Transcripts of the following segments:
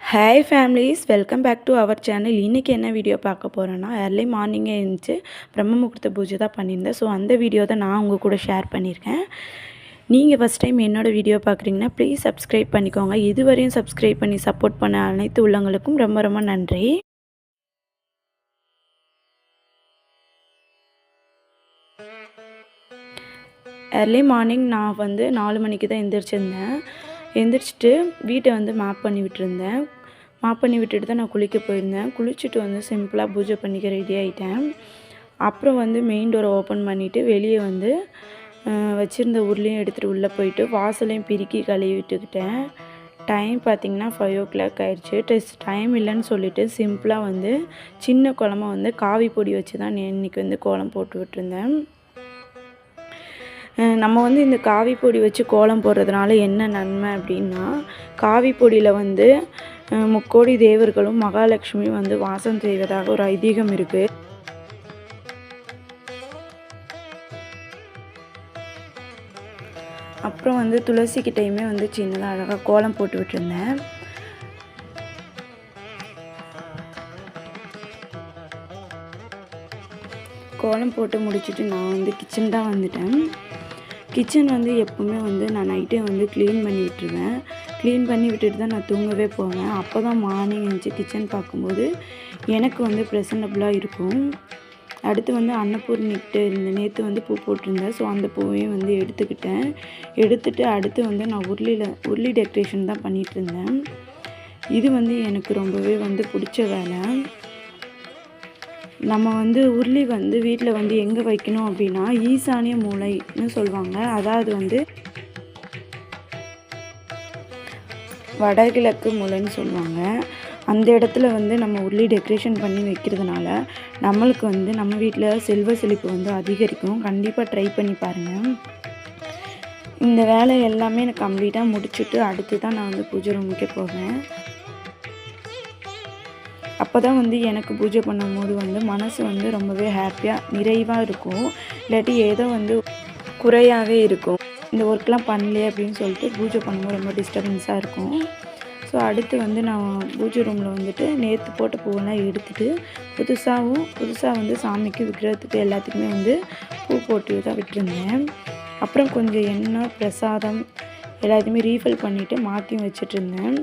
Hi families welcome back to our channel இன்றைக்கி என்ன video பார்க்க போகிறேன்னா ஏர்லி மார்னிங்கே இருந்துச்சு பிரம்ம முகூர்த்த பூஜை தான் பண்ணியிருந்தேன். ஸோ அந்த வீடியோ தான் நான் உங்கள் கூட ஷேர் பண்ணியிருக்கேன். நீங்கள் ஃபஸ்ட் டைம் என்னோடய வீடியோ பார்க்குறீங்கன்னா ப்ளீஸ் சப்ஸ்கிரைப் பண்ணிக்கோங்க. இதுவரையும் சப்ஸ்கிரைப் பண்ணி சப்போர்ட் பண்ண அனைத்து உள்ளங்களுக்கும் ரொம்ப ரொம்ப நன்றி. ஏர்லி மார்னிங் நான் வந்து நாலு மணிக்கு தான் எந்திரிச்சிருந்தேன். எந்திரிச்சிட்டு வீட்டை வந்து மேப் பண்ணி விட்டுருந்தேன். மேப் பண்ணி விட்டுட்டு தான் நான் குளிக்க போயிருந்தேன். குளிச்சுட்டு வந்து சிம்பிளாக பூஜை பண்ணிக்க ரெடி ஆகிட்டேன் அப்புறம் வந்து மெயின் டோரை ஓப்பன் பண்ணிவிட்டு வெளியே வந்து வச்சுருந்த உருளையும் எடுத்துகிட்டு உள்ளே போயிட்டு வாசலையும் பிரிக்கி கழுவி விட்டுக்கிட்டேன். டைம் பார்த்திங்கன்னா ஃபைவ் ஓ கிளாக் ஆயிடுச்சு டெஸ்ட் டைம் இல்லைன்னு சொல்லிவிட்டு சிம்பிளாக வந்து சின்ன குழம்பு வந்து காவி பொடி வச்சு தான் இன்றைக்கி வந்து கோலம் போட்டு விட்டுருந்தேன். நம்ம வந்து இந்த காவி பொடி வச்சு கோலம் போடுறதுனால என்ன நன்மை அப்படின்னா காவி பொடியில் வந்து முக்கோடி தேவர்களும் மகாலட்சுமி வந்து வாசம் செய்வதாக ஒரு ஐதீகம் இருக்குது அப்புறம் வந்து துளசிக்கிட்டையுமே வந்து சின்னதாக அழகாக கோலம் போட்டு விட்டுருந்தேன். கோலம் போட்டு முடிச்சுட்டு நான் வந்து கிச்சன் தான் வந்துட்டேன். கிச்சன் வந்து எப்போவுமே வந்து நான் நைட்டே வந்து க்ளீன் பண்ணி விட்டுருவேன் க்ளீன் பண்ணி விட்டுட்டு தான் நான் தூங்கவே போவேன். அப்போ தான் மார்னிங் எழுந்துச்சு கிச்சன் பார்க்கும்போது எனக்கு வந்து ப்ரெசன்டபுளாக இருக்கும். அடுத்து வந்து அன்னபூர்ணிக்கிட்ட இருந்த நேற்று வந்து பூ போட்டிருந்தேன். ஸோ அந்த பூவையும் வந்து எடுத்துக்கிட்டேன். எடுத்துகிட்டு அடுத்து வந்து நான் உருளியில் உருளி டெக்கரேஷன் தான் பண்ணிகிட்டு இருந்தேன் இது வந்து எனக்கு ரொம்பவே வந்து பிடிச்ச வேலை. நம்ம வந்து உருளி வந்து வீட்டில் வந்து எங்கே வைக்கணும் அப்படின்னா ஈசானிய மூலைன்னு சொல்லுவாங்க. அதாவது வந்து வடகிழக்கு மூலைன்னு சொல்லுவாங்க. அந்த இடத்துல வந்து நம்ம உருளி டெக்கரேஷன் பண்ணி வைக்கிறதுனால நம்மளுக்கு வந்து நம்ம வீட்டில் செல்வ செழிப்பு வந்து அதிகரிக்கும். கண்டிப்பாக ட்ரை பண்ணி பாருங்கள் இந்த வேலை எல்லாமே எனக்கு கம்ப்ளீட்டாக முடிச்சுட்டு அடுத்து தான் நான் வந்து பூஜை ரூமுக்கே போவேன். அப்போ தான் வந்து எனக்கு பூஜை பண்ணும்போது வந்து மனசு வந்து ரொம்பவே ஹாப்பியாக நிறைவாக இருக்கும். இல்லாட்டி ஏதோ வந்து குறையாகவே இருக்கும். இந்த ஒர்க்லாம் பண்ணலையே அப்படின்னு சொல்லிட்டு பூஜை பண்ணும்போது ரொம்ப டிஸ்டர்பன்ஸாக இருக்கும். ஸோ அடுத்து வந்து நான் பூஜை ரூமில் வந்துட்டு நேற்று போட்ட பூவெல்லாம் எடுத்துகிட்டு புதுசாகவும் புதுசாக வந்து சாமிக்கு விக்கிரகத்துக்கு எல்லாத்துக்குமே வந்து பூ போட்டு தான் விட்டுருந்தேன். அப்புறம் கொஞ்சம் எண்ணெய் பிரசாதம் எல்லாத்தையுமே ரீஃபில் பண்ணிவிட்டு மாற்றியும் வச்சுட்டு இருந்தேன்.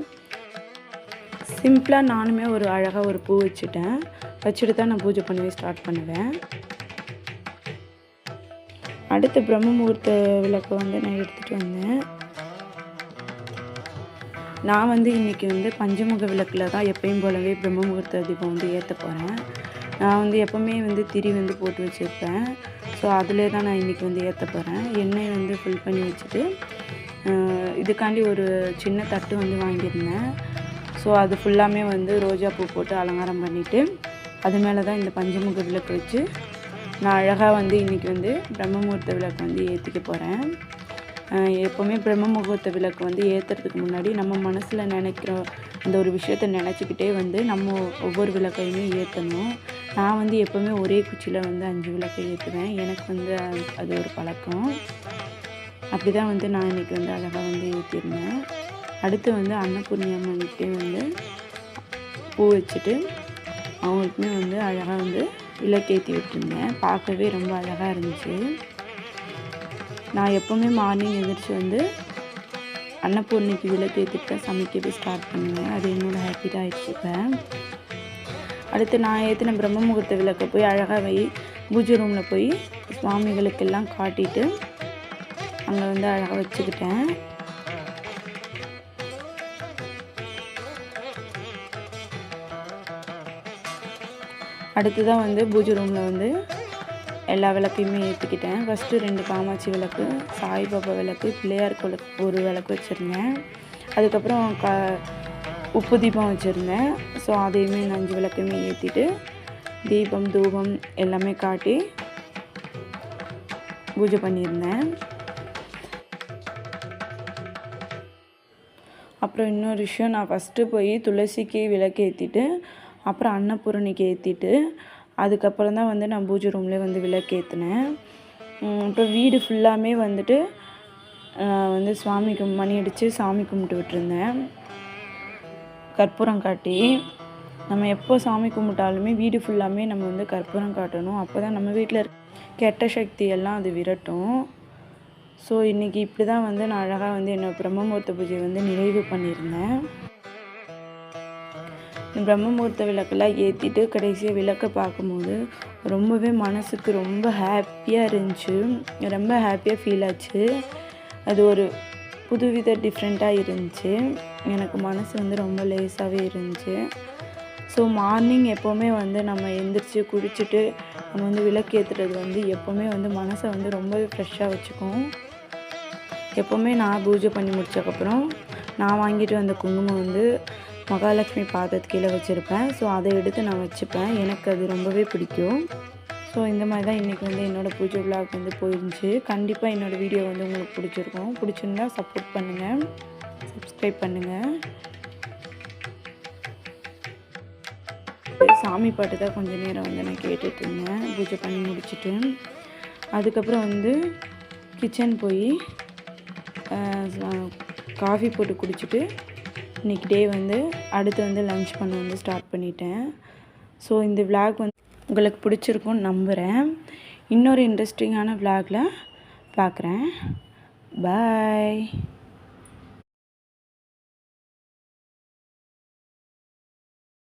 சிம்பிளாக நானுமே ஒரு அழகாக ஒரு பூ வச்சுட்டேன். வச்சுட்டு தான் நான் பூஜை பண்ணவே ஸ்டார்ட் பண்ணுவேன். அடுத்து பிரம்ம முகூர்த்த விளக்கை வந்து நான் எடுத்துகிட்டு வந்தேன். நான் வந்து இன்றைக்கி வந்து பஞ்சமுக விளக்கில் தான் எப்பயும் போலவே பிரம்ம முகூர்த்த தீபம் வந்து ஏற்ற போகிறேன் நான் வந்து எப்போவுமே வந்து திரி வந்து போட்டு வச்சுருப்பேன். ஸோ அதிலே தான் நான் இன்றைக்கி வந்து ஏற்ற போகிறேன் எண்ணெய் வந்து ஃபில் பண்ணி வச்சுட்டு இதுக்காண்டி ஒரு சின்ன தட்டு வந்து வாங்கியிருந்தேன். ஸோ அது ஃபுல்லாமே வந்து ரோஜா பூ போட்டு அலங்காரம் பண்ணிவிட்டு அது மேலே தான் இந்த பஞ்சமுக விளக்கு வச்சு நான் அழகாக வந்து இன்றைக்கி வந்து பிரம்ம முகூர்த்த விளக்கு வந்து ஏற்றிக்க போகிறேன் எப்போவுமே பிரம்ம முகூர்த்த விளக்கு வந்து ஏற்றுறதுக்கு முன்னாடி நம்ம மனசில் நினைக்கிற அந்த ஒரு விஷயத்த நினச்சிக்கிட்டே வந்து நம்ம ஒவ்வொரு விளக்கையுமே ஏற்றணும் நான் வந்து எப்போவுமே ஒரே குச்சியில் வந்து அஞ்சு விளக்கை ஏற்றுவேன் எனக்கு வந்து அது- அது ஒரு பழக்கம். அப்படி தான் வந்து நான் இன்றைக்கி வந்து அழகாக வந்து ஏற்றிருந்தேன் அடுத்து வந்து அன்னபூர்ணி அம்மன்கிட்டே வந்து பூ வச்சுட்டு அவங்களுக்குமே வந்து அழகாக வந்து விளக்கேற்றி விட்டுருந்தேன். பார்க்கவே ரொம்ப அழகாக இருந்துச்சு. நான் எப்போவுமே மார்னிங் எழுந்திரிச்சு வந்து அன்னபூர்ணிக்கு விளக்கேற்றிட்டு தான் சமைக்கவே ஸ்டார்ட் பண்ணுவேன். அது என்னோடய ஹேபிட்டாக ஆகிட்டுருப்பேன் அடுத்து நான் ஏற்றின பிரம்ம முகூர்த்த விளக்கை போய் அழகாக வை பூஜை ரூமில் போய் சுவாமிகளுக்கெல்லாம் காட்டிட்டு அங்கே வந்து அழகாக வச்சுக்கிட்டேன். அடுத்து தான் வந்து பூஜை ரூமில் வந்து எல்லா விளக்கையுமே ஏற்றிக்கிட்டேன் ஃபஸ்ட்டு ரெண்டு காமாட்சி விளக்கு சாய்பாபா விளக்கு பிள்ளையார் விளக்கு ஒரு விளக்கு வச்சுருந்தேன். அதுக்கப்புறம் க உப்பு தீபம் வச்சுருந்தேன். ஸோ அதையுமே இந்த அஞ்சு விளக்கையுமே ஏற்றிட்டு தீபம் தூபம் எல்லாமே காட்டி பூஜை பண்ணியிருந்தேன். அப்புறம் இன்னொரு விஷயம் நான் ஃபஸ்ட்டு போய் துளசிக்கு விளக்கு ஏற்றிட்டு அப்புறம் அன்னபூரணிக்கு ஏற்றிட்டு அதுக்கப்புறம் தான் வந்து நான் பூஜை ரூம்லேயே வந்து விளக்கேற்றினேன் அப்புறம் வீடு ஃபுல்லாமே வந்துட்டு வந்து சுவாமிக்கு மணி அடித்து சாமி கும்பிட்டு விட்டுருந்தேன். கற்பூரம் காட்டி நம்ம எப்போ சாமி கும்பிட்டாலுமே வீடு ஃபுல்லாமே நம்ம வந்து கற்பூரம் காட்டணும். அப்போ தான் நம்ம வீட்டில் இருக்க கெட்ட சக்தி எல்லாம் அது விரட்டும். ஸோ இன்றைக்கி இப்படி தான் வந்து நான் அழகாக வந்து என்னோடய பிரம்மமுகூர்த்த பூஜையை வந்து நிறைவு பண்ணியிருந்தேன். பிரம்ம முகூர்த்த விளக்கெல்லாம் ஏற்றிட்டு கடைசியாக விளக்கை பார்க்கும்போது ரொம்பவே மனசுக்கு ரொம்ப ஹாப்பியாக இருந்துச்சு. ரொம்ப ஹாப்பியாக ஃபீல் ஆச்சு. அது ஒரு புதுவித டிஃப்ரெண்ட்டாக இருந்துச்சு. எனக்கு மனசு வந்து ரொம்ப லேஸாகவே இருந்துச்சு. ஸோ மார்னிங் எப்போவுமே வந்து நம்ம எந்திரிச்சு குடிச்சிட்டு நம்ம வந்து விளக்கு ஏற்றுறது வந்து எப்போவுமே வந்து மனசை வந்து ரொம்பவே ஃப்ரெஷ்ஷாக வச்சுக்கும். எப்போவுமே நான் பூஜை பண்ணி முடிச்சக்கப்புறம் நான் வாங்கிட்டு வந்த குங்குமம் வந்து மகாலட்சுமி பாதத்து கீழே வச்சுருப்பேன். ஸோ அதை எடுத்து நான் வச்சுப்பேன். எனக்கு அது ரொம்பவே பிடிக்கும். ஸோ இந்த மாதிரி தான் இன்றைக்கி வந்து என்னோடய பூஜை விழாவுக்கு வந்து போயிருந்துச்சு. கண்டிப்பாக என்னோடய வீடியோ வந்து உங்களுக்கு பிடிச்சிருக்கும். பிடிச்சிருந்தா சப்போர்ட் பண்ணுங்கள் சப்ஸ்கிரைப் பண்ணுங்கள் சாமி பாட்டு தான் கொஞ்சம் நேரம் வந்து நான் கேட்டுட்டு இருந்தேன். பூஜை பண்ணி முடிச்சுட்டு. அதுக்கப்புறம் வந்து கிச்சன் போய் காஃபி போட்டு குடிச்சிட்டு இன்றைக்கி டே வந்து அடுத்து வந்து லன்ச் பண்ண வந்து ஸ்டார்ட் பண்ணிட்டேன். ஸோ இந்த விளாக் வந்து உங்களுக்கு பிடிச்சிருக்கும்னு நம்புகிறேன் இன்னொரு இன்ட்ரெஸ்டிங்கான விளாகில் பார்க்குறேன் பாய்